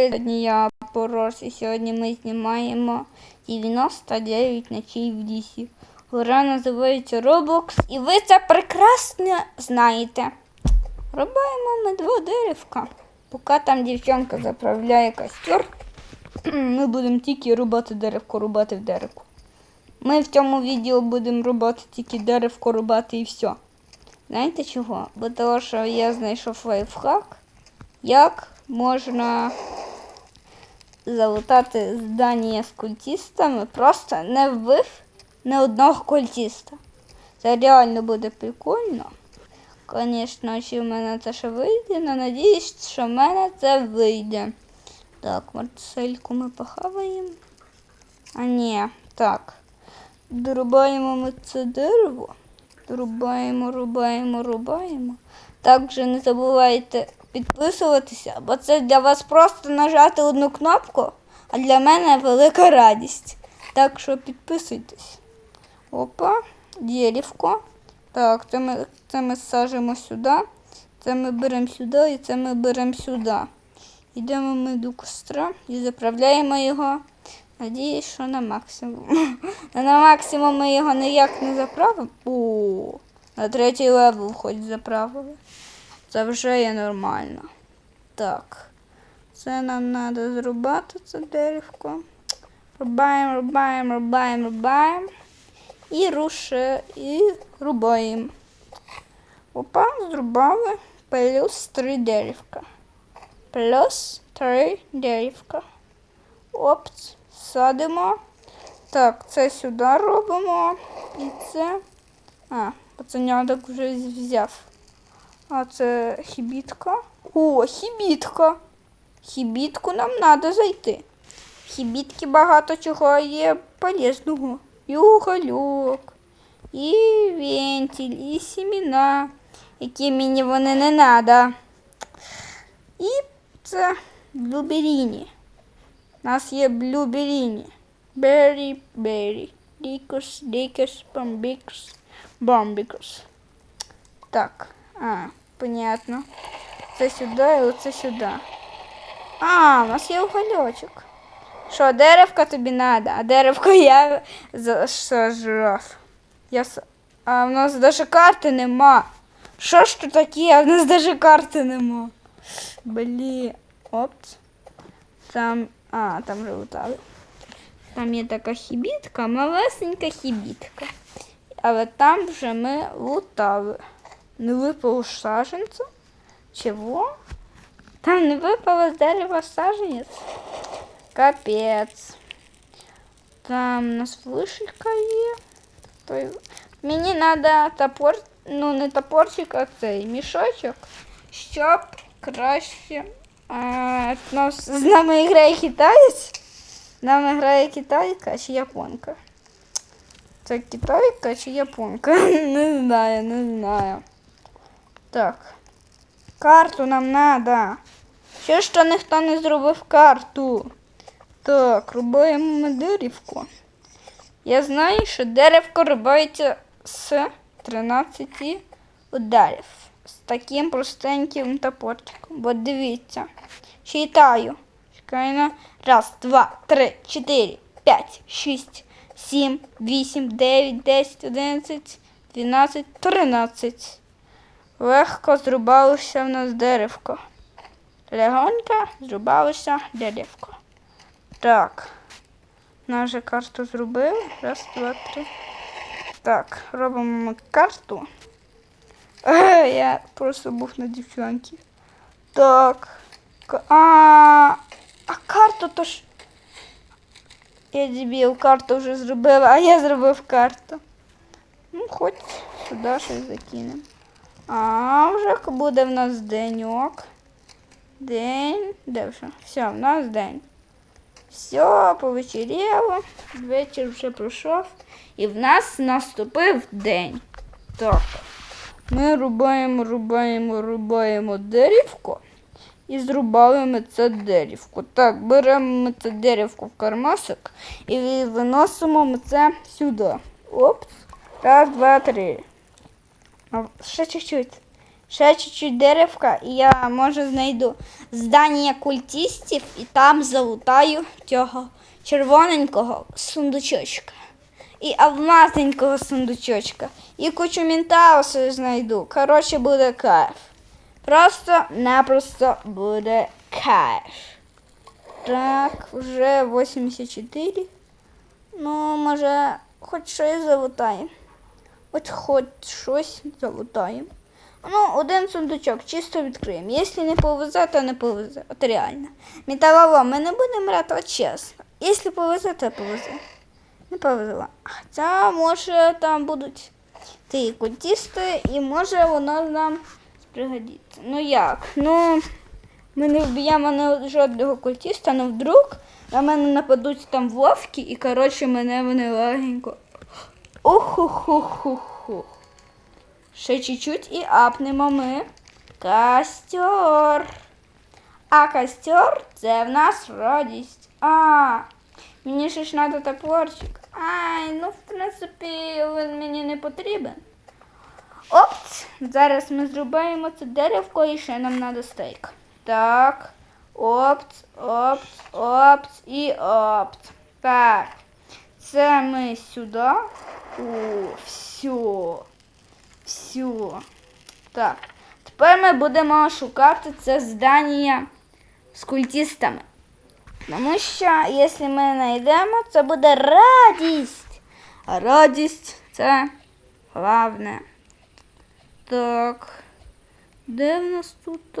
Сьогодні я Порос і сьогодні ми знімаємо 99 ночей в лісі. Гора називається Roblox і ви це прекрасно знаєте. Рубаємо ми два деревка. Поки там дівчинка заправляє костер, ми будемо тільки рубати деревко, рубати в деревку. Ми в цьому відео будемо рубати тільки деревко, рубати і все. Знаєте чого? Бо того, що я знайшов лайфхак, як можна залутати здання з культистами, просто не вбив не одного культиста. Це реально буде прикольно. Звісно, чи в мене це ще вийде, але надіюсь, що в мене це вийде. Так, Марцельку ми похаваємо. А ні, так. Дорубаємо ми це дерево. Рубаємо, рубаємо, рубаємо. Також не забувайте підписуватися, бо це для вас просто нажати одну кнопку, а для мене велика радість. Так що підписуйтесь. Опа, деревко. Так, це ми, це ми сажимо сюди, це ми беремо сюди і це ми беремо сюди. Йдемо ми до костра і заправляємо його. Надіюсь, що на максимум. На максимум ми його ніяк не заправимо. О, на третій левел хоч заправили. Це вже є нормально. Так. Це нам треба зрубати це деревко. Рубаємо, рубаємо, рубаємо, рубаємо. І руше, і рубаємо. Опа, зрубали. Плюс три деревка. Плюс три деревка. Опс, садимо. Так, це сюди робимо. І це. А, пацаняток вже взяв. А це хібітка. О, хібітка. Хібітку нам треба зайти. Хібітки багато чого є полезного. І угольок, і вентиль, і сімена, які мені вони не треба. І це блюберіні. У нас є блюберіні. Бері, бері. Дікус, дікус, бомбікус, бомбікус. Так, а, понятно. Це сюди і оце сюди. А, у нас є угольочок. Що, деревка тобі треба, а деревко я зажрав. Я... А в нас навіть карти нема. Що ж тут таке? А в нас навіть карти нема. Блін. Опс. Там. А, там вже лутали. Там є така хібітка, малесенька хібітка. Але там вже ми лутали. Не випало саженця? Чого? Там не випало з дерева саженець? Капець. Там у нас вишивка є. Той... Мені треба топор, ну не топорчик, а цей мішочок, щоб краще. А, нас, з нами грає китаєць. З нами грає китайка чи японка. Це китайка чи японка? Не знаю, не знаю. Так. Карту нам треба. Ще що ніхто не зробив карту. Так, рубаємо ми деревко. Я знаю, що деревко рубається з 13 ударів. З таким простеньким топорчиком. Бо дивіться. Читаю. Чекаю. Раз, два, три, чотири, п'ять, шість, сім, вісім, дев'ять, десять, одинадцять, дванадцять, тринадцять. Легко зрубалося в нас деревко. Легонько зрубалося деревко. Так. Наша карту зробили. Раз, два, три. Так, робимо ми карту. Я просто був на дівчинці. Так. А, а карту то ж. Я дебіл, карту вже зробила, а я зробив карту. Ну, хоч сюди щось закинемо. А, вже буде в нас деньок. День. Де вже? Все, в нас день. Все, повечеріло, вечір вже пройшов, і в нас наступив день. Так, ми рубаємо, рубаємо, рубаємо деревко і зрубали ми це деревко. Так, беремо ми це деревко в кармасик і виносимо ми це сюди. Опс. Раз, два, три. Ще чуть-чуть. Ще чуть-чуть деревка, і я може знайду здання культистів і там залутаю цього червоненького сундучочка. І алмазненького сундучочка. І кучу мінтауси знайду. Коротше, буде кайф. Просто-напросто буде кайф. Так, вже 84. Ну, може, хоч щось залутаємо. От хоч щось залутаємо. Ну, один сундучок чисто відкриємо. Якщо не повезе, то не повезе. От реально. Металолом ми не будемо брати, от чесно. Якщо повезе, то повезе. Не повезло. Хоча, може, там будуть ті культисти, і може воно нам пригодиться. Ну як? Ну, ми не вб'ємо жодного культиста, але вдруг на мене нападуть там вовки, і, коротше, мене вони легенько. Уху-ху-ху-ху. Ще чуть-чуть і апнемо ми костер. А костер це в нас радість. А, мені ще ж треба топорчик. Ай, ну в принципі він мені не потрібен. Опц, зараз ми зрубаємо це деревко і ще нам треба стейк. Так. Опц, опц, опц і опц. Так. Це ми сюди. О, все. Все. Так. Тепер ми будемо шукати це здання з культистами. Тому що, якщо ми знайдемо, це буде радість. А радість це головне. Так. Де в нас тут?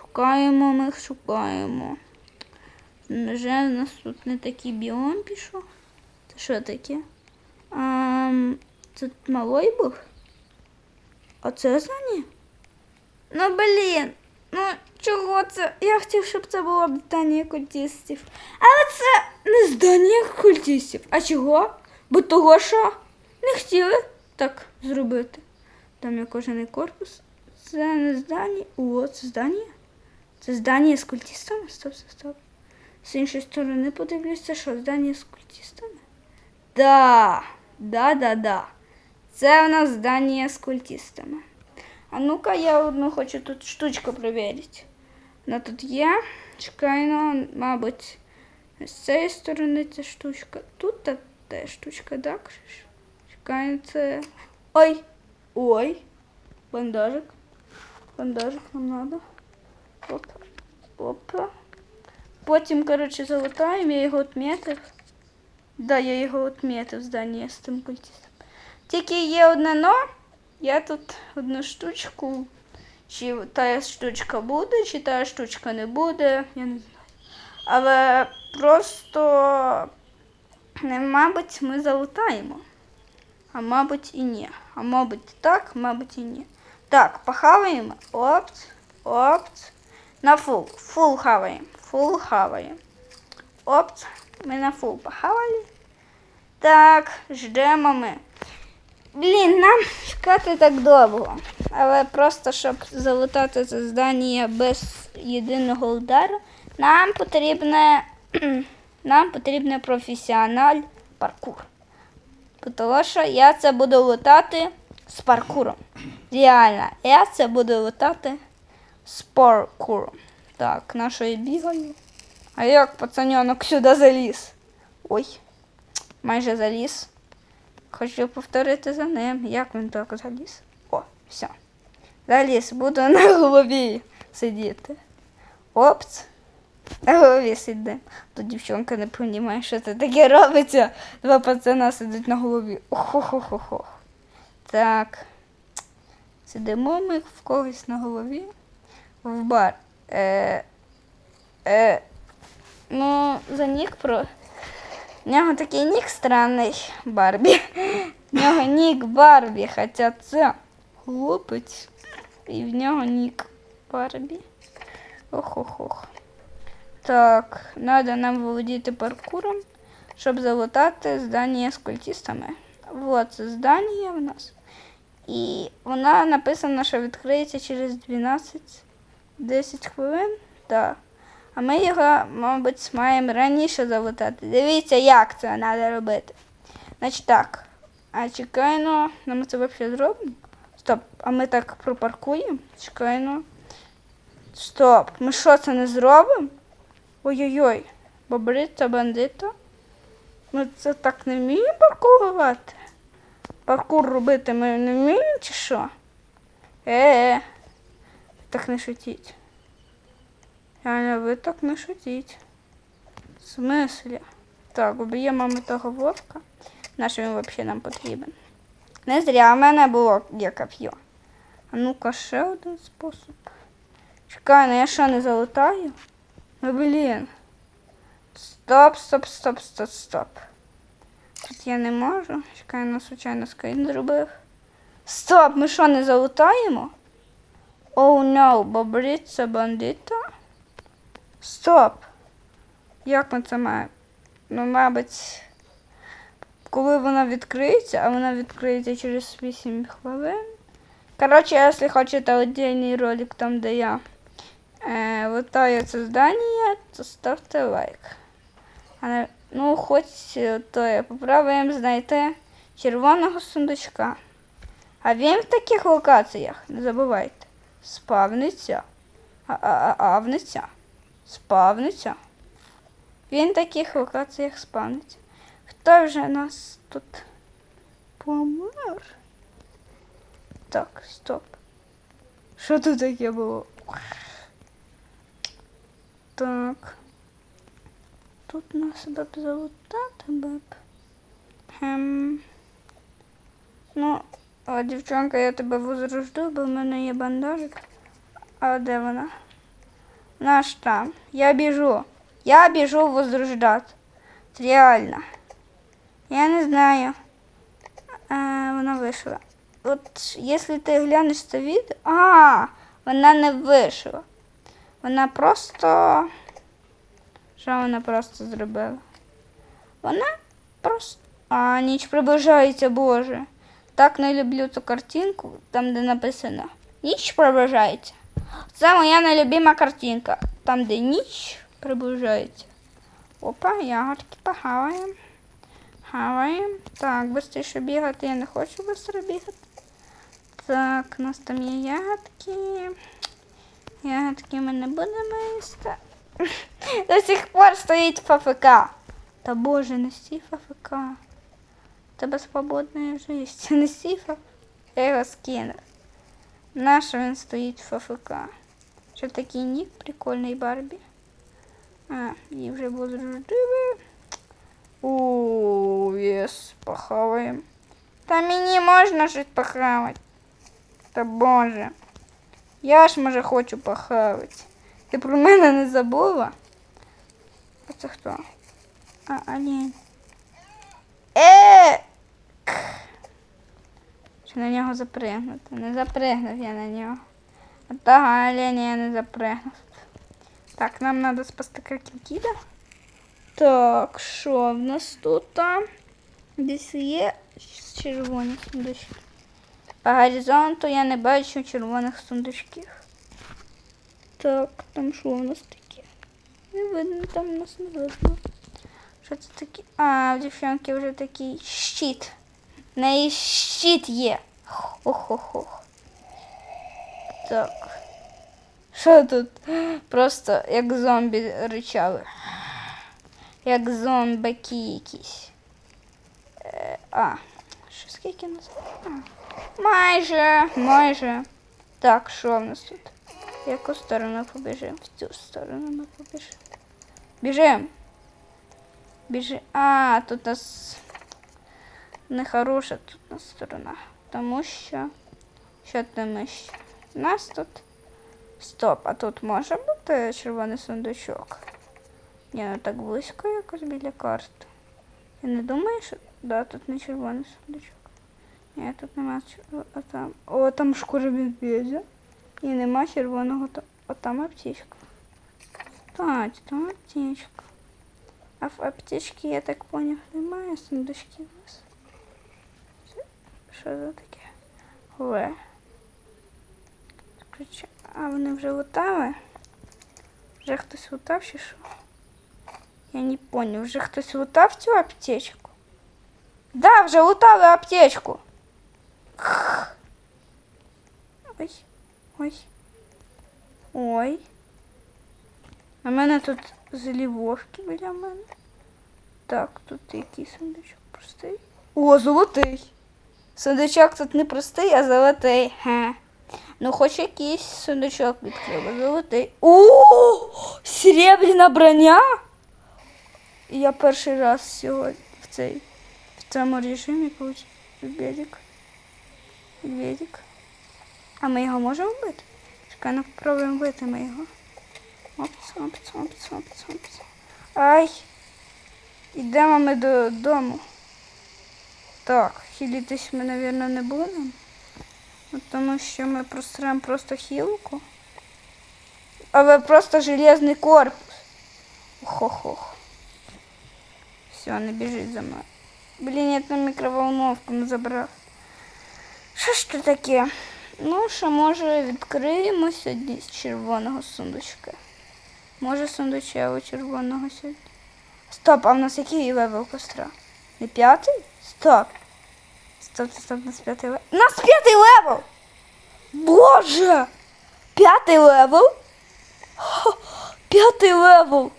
Шукаємо, ми шукаємо. Вже в нас тут не такий біом пішов. Це що таке? А, це малий був? А це здання? Ну блін. Ну чого це? Я хотів, щоб це було б здання. Але це не здання культистів. А чого? Бо того, що не хотіли так зробити. Там є кожаний корпус. Це не здання. О, це здання. Це здання з культистами? Стоп, стоп, стоп. З іншої сторони подивлюся, що здання з культистами. Да, да, да, да. Це в нас здання з культистами. А ну-ка, я одну хочу тут штучку перевірити. Вона тут є. Чекай, ну, мабуть, з цієї сторони ця штучка. Тут та та штучка, так? Чекай, це. Ой! Ой! Бандажик. Бандажик нам треба. Оп. Опа. Потім, коротше, залутаємо, я його відмітив. Да, я його відмітив здання з тим культистом. Тільки є одне но. Я тут одну штучку. Чи та штучка буде, чи та штучка не буде, я не знаю. Але просто, не, мабуть, ми залутаємо. А мабуть і ні. А мабуть так, мабуть і ні. Так, похаваємо. Опц, опц. На фул. Фул хаваємо. Фул хаваємо. Опц. Ми на фул похавали. Так, ждемо ми. Блін, нам чекати так довго. Але просто щоб залутати це здання без єдиного удару, нам потрібне, нам потрібне професіональ паркур. Тому що я це буду лутати з паркуром. Реально, я це буду лутати з паркуром. Так, на що бігаю? А як пацаньонок сюди заліз? Ой, майже заліз. Хочу повторити за ним. Як він так заліз? О, все. Заліз, буду на голові сидіти. Опц. На голові сидим. Тут дівчинка не розуміє, що це таке робиться. Два пацана сидять на голові. Охо-хо-хо-хо. Так. Сидимо ми в когось на голові. В бар. Е, е, ну, за нік про. В нього такий нік странний Барбі. В нього нік Барбі, хоча це хлопець. І в нього нік Барбі. Ох-ох-ох. Так, треба нам володіти паркуром, щоб залутати здання з культистами. Вот це здання в нас. І вона написана, що відкриється через 12-10 хвилин. Так. А ми його, мабуть, маємо раніше залутати. Дивіться, як це треба робити. Значить так. А чекай, ну, нам це взагалі зробимо. Стоп, а ми так пропаркуємо? Чекай, ну. Стоп, ми що це не зробимо? Ой-ой-ой, бобрита бандита. Ми це так не вміємо паркувати. Паркур робити ми не вміємо чи що? Е, так не шутіть. Реально, ви так не шутіть. В смислі? Так, уб'ємо ми того вовка. Наш він взагалі нам потрібен. Не зря в мене було є коп'є. А ну-ка, ще один спосіб. Чекай, ну я що не залутаю? Ну блін. Стоп, стоп, стоп, стоп, стоп. Тут я не можу. Чекай, ну случайно скрін зробив. Стоп, ми що не залутаємо? Оу, oh, no, бобриця бандита. Стоп. Як ми це маємо? Ну, мабуть, коли вона відкриється, а вона відкриється через 8 хвилин. Коротше, якщо хочете отдельний ролик там, де я е, лутаю це здання, то ставте лайк. А ну, хоч е, то я попробуємо знайти червоного сундучка. А він в таких локаціях, не забувайте, спавниться, а, а, а, авниться, спавниться. Він в таких локаціях спавниться. Хто вже нас тут помер? Так, стоп. Що тут таке було? Так. Тут нас би б залутати би б. Хм. Ну, а дівчонка, я тебе возрожду, бо в мене є бандажик. А де вона? Ж там. Я біжу. Я біжу возрождати. Реально. Я не знаю. А, вона вийшла. От якщо ти глянеш це відео. А, вона не вийшла. Вона просто. Що вона просто зробила? Вона просто. А, ніч приближається, Боже. Так не люблю цю картинку, там, де написано Ніч приближається. Це моя нелюбима картинка. Там, де ніч приближається. Опа, ягодки похаваємо. Хаваємо. Так, швидше бігати. Я не хочу швидко бігати. Так, у нас там є ягодки. Ягодки ми не будемо їсти. До сих пор стоїть ФФК. Та боже, не стій ФФК. Тебе свободна життя. Не ФФК. Я його скинув. Наш він стоїть ФФК. Що такий нік прикольний Барбі. А, її вже возрождили. О, єс, похаваємо. Та мені можна щось похавати. Та боже. Я ж може хочу похавати. Ти про мене не забула? А це хто? А, олень. Е! Чи на нього запригнути? Не запригнув я на нього. А того я не запригнув. Так, нам треба спасти крокодила. Так, що в нас тут? Десь є червоні сундучки. По горизонту я не бачу червоних сундучків. Так, там що у нас таке? Не видно, там у нас не видно. Що це таке? А, в дівчинки вже такий щит. В неї щит є. Ох-ох-ох. Так. Що тут? Просто як зомбі ричали. Як зомбаки якісь. Е, а, що скільки нас? А, майже, майже. Так, що в нас тут? В яку сторону побіжимо? В цю сторону ми побіжимо. Біжимо. Біжи. А, тут нас нехороша тут у нас сторона. Тому що. Що тому що? У нас тут. Стоп, а тут може бути червоний сундучок? Ні, ну так близько якось біля карти. Я не думаю, що... Да, тут не червоний сундучок. Ні, тут нема. А там. О, там шкура медведя. І нема червоного там. О, там аптечка. Кстати, там аптечка. А в аптечці, я так поняв, немає сундучків у вас. Це- Що за таке? Ле. А вони вже лутали? Вже хтось лутав чи що? Я не понял, вже хтось лутав цю аптечку? Да, вже лутали аптечку. Ой. Ой. Ой. А в мене тут злі вовки біля мене. Так, тут який сундучок простий. О, золотий. Сундучок тут не простий, а золотий. Ге. Ну, хоч якийсь сундучок відкрив, золотий. О, серебряна броня. Я перший раз сьогодні в цей в цьому режимі получив медведик. Медведик. А ми його можемо вбити? Чекай, ну попробуємо вбити ми його. Опц, опц, опц, опц, опц. Ай! Йдемо ми додому. Так, хілітись ми, мабуть, не будемо. Ну, Тому що ми простремо просто хілку. Але просто железний корпус. Хо-хо. Все, не біжить за мною. Блін, я там мікроволновку не забрав. Що ж це таке? Ну, що може відкриємо сьогодні з червоного сундучка. Може сундучевого червоного сьогодні. Стоп, а в нас який левел костра? Не п'ятий? Стоп. Стоп, у нас п'ятий левел. Нас п'ятий левел! Боже! П'ятий левел? Ха, П'ятий левел!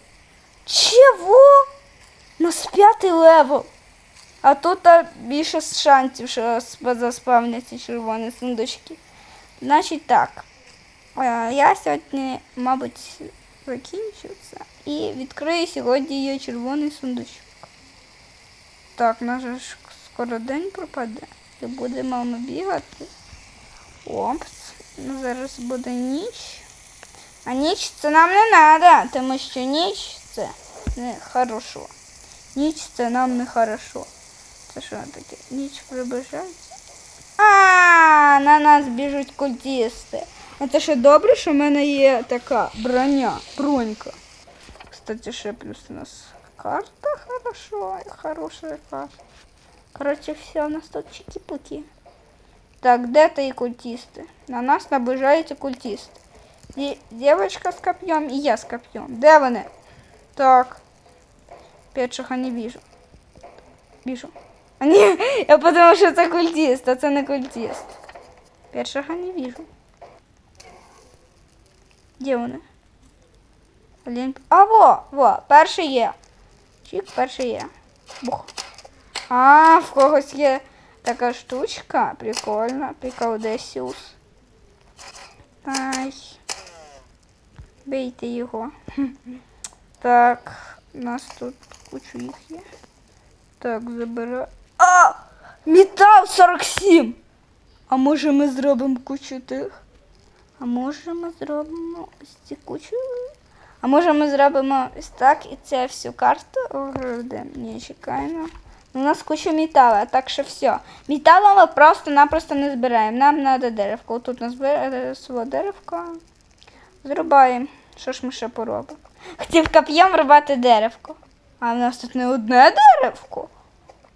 Чого? У нас п'ятий левел. А тут більше шансів, що сп- заспавняться червоні сундучки. Значить так. Я сьогодні, мабуть, закінчу це і відкрию сьогодні її червоний сундучок. Так, наш скоро день пропаде. І будемо ми бігати. Опс. Ну, зараз буде ніч. А ніч це нам не треба, тому що ніч це не хорошо. Ніч це нам не хорошо. Це що таке? Ніч приближається. А, на нас біжуть культісти. А це що добре, що в мене є така броня, бронька. Кстати, ще плюс у нас карта хорошо, хорошая карта. Короче, все, у нас тут чики-пуки. Так, де ти культисти? На нас наближаються культисти. Ді- Девочка з коп'єм і я з коп'єм. Де вони? Так. Першого не вижу. Вижу. А ні, я подумала, що це культист, а це не культист. Першого не вижу. Де вони? Блін. А во, во, перший є. Чик, перший є. Бух. А, в когось є така штучка. Прикольно. Приколдесіус. Ай. Бейте його. Так, у нас тут кучу їх є. Так, забираю. А! Метал 47! А може ми зробимо кучу тих? А може ми зробимо ось ці кучу? А може ми зробимо ось так і це всю карту огородимо? Ні, чекаємо. У нас куча металу, так що все. Металу ми просто-напросто не збираємо. Нам треба деревко. Тут у нас своє деревко. Зрубаємо. Що ж ми ще поробимо? Хотів коп'єм рубати деревко. А в нас тут не одне деревко.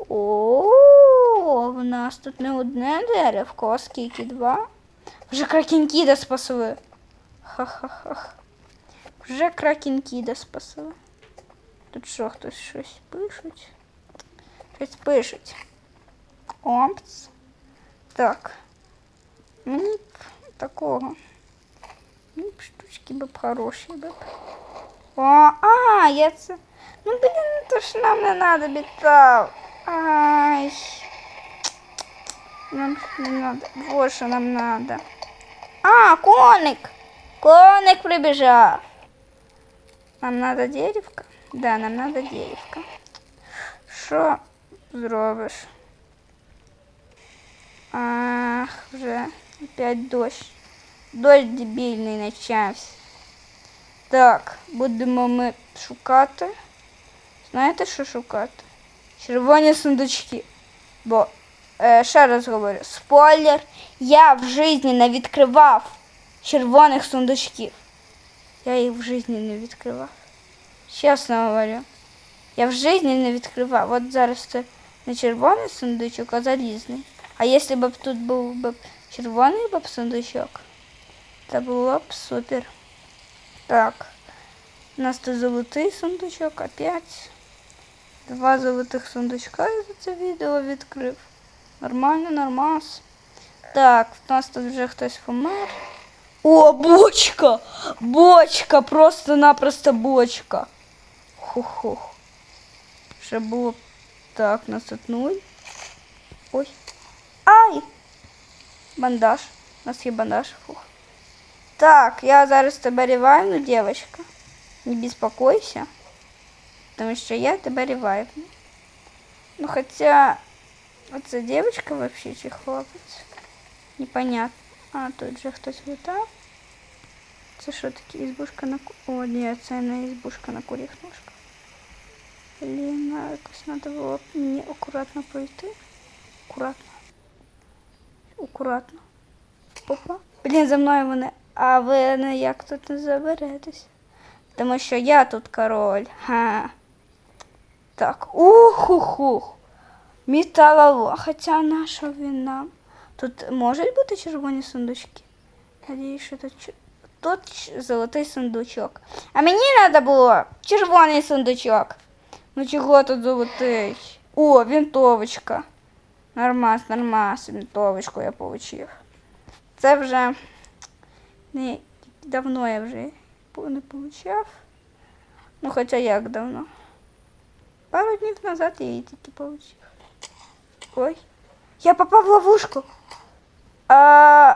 О, в нас тут не одне деревко, а скільки два? Вже кракінкіда спасли. Ха-ха-ха. Вже кракінкіда спасли. Тут що, хтось щось пишуть? Щось пишуть. Опц. Так. Мені б такого. Мені б штучки б б хороші б. О, а, я це. Ну, блін, ну то ж нам не надо металл. Ай. Нам ж не надо. Вот что нам надо. А, коник. Коник прибежал. Нам надо деревко? Да, нам надо деревко. Що Зробиш? Ах, вже опять дощ. Дощ дебільний почався. Так, будемо ми шукати. Знаєте, що шукати? Червоні сундучки. Бо, е, ще раз говорю, спойлер, я в житті не відкривав червоних сундучків. Я їх в житті не відкривав. Чесно говорю. Я в житті не відкривав. От зараз це не червоний сундучок, а залізний. А якщо б тут був б червоний б сундучок, це було б супер. Так. У нас тут золотий сундучок, опять. Два золотих сундучка я за це відео відкрив. Нормально, нормас. Так, в нас тут вже хтось помер. О, бочка! Бочка! Просто-напросто бочка. Хух-хух. Ще було. б- Так, нас тут нуль. Ой. Ай! Бандаж. У нас є бандаж. Фух. Так, я зараз тебе ревайвну, девочка. Не беспокойся. Тому що я тебе ревайвну. Ну, хоча... Оце девочка вообще чи хлопець? Непонятно. А, тут же хтось літав. Це що таке ізбушка на ку... О, ні, це не ізбушка на куріх ножках. Блін, якось треба було мені акуратно пройти. Акуратно. Акуратно. Опа. Блін, за мною вони. А ви не як тут не заберетесь? Тому що я тут король. Ха. Так. Ух-ух-ух. Металолом. Хоча наша він? Тут можуть бути червоні сундучки? Надіюсь, що тут, тут золотий сундучок. А мені треба було червоний сундучок. Ну чого тут золотий? О, винтовочка. Нормас, нормас, винтовочку я получив. Це вже не давно я вже по- не получав. Ну, хоча як давно. Пару днів назад я її тільки получив. Ой, я попав в ловушку. А,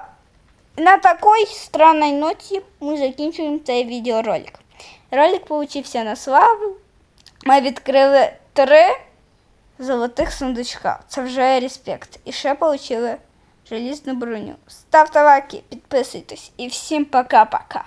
на такой странной ноті ми закінчуємо цей відеоролик. Ролик получився на славу. Ми відкрили три золотих сундучка. Це вже респект. І ще отримали желізну броню. Ставте лайки, підписуйтесь і всім пока-пока.